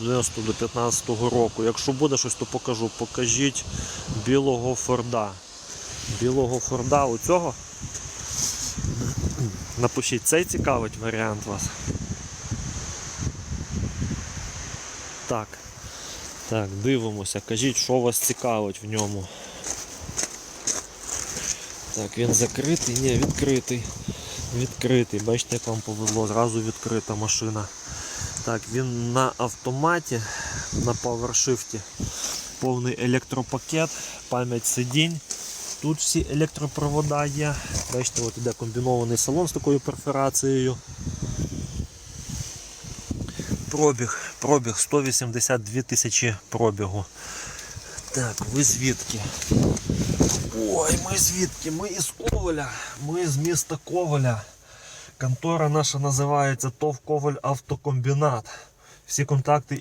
11 до 15 року. Якщо буде щось, то покажу. Покажіть білого Форда. Білого Форда у цього. Напишіть, цей цікавить варіант вас. Так. Так, дивимося. Кажіть, що вас цікавить в ньому. Так, він закритий? Ні, відкритий. Відкритий. Бачите, як вам повезло, зразу відкрита машина. Так, він на автоматі, на PowerShift. Повний електропакет, пам'ять сидінь. Тут всі електропровода є. Бачите, от іде комбінований салон з такою перфорацією. Пробіг, пробіг 182 тисячі пробігу. Так, ви звідки? Ой, ми звідки? Ми із Коваля. Ми з міста Коваля. Контора наша називається ТОВ Коваль Автокомбінат. Всі контакти і